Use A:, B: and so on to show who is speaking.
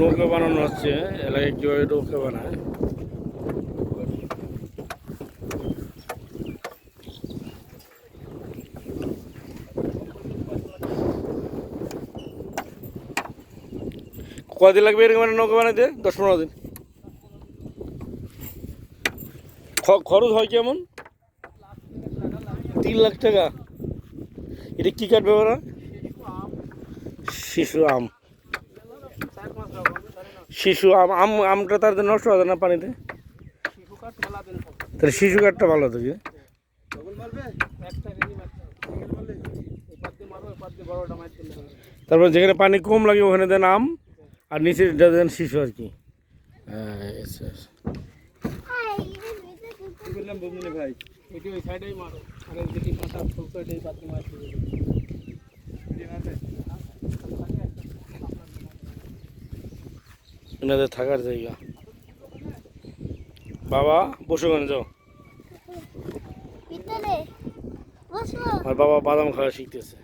A: নৌকা বানানো হচ্ছে, এলাকায় কীভাবে নৌকা বানায়। কদিন লাগবে এরকম নৌকা বানাইতে? দশ পনেরো দিন। খরচ হয় কেমন? তিন লাখ টাকা। এটা কী কাঠ ব্যবহার? শিশু আম। শিশু, আম আম আমটা তার নষ্ট হবে না পানিতে? তাহলে শিশু কাঠটা ভালো থাকে তারপর যেখানে পানি কম লাগে, ওখানে দেন আম, আর নিচে দেন শিশু আর কি।
B: ভাই। ওই সাইডেই মারো। আর
A: এনাদের থাকার জায়গা। বাবা বসে কেন যাও। আর বাবা বাদাম খাওয়া শিখতেছে।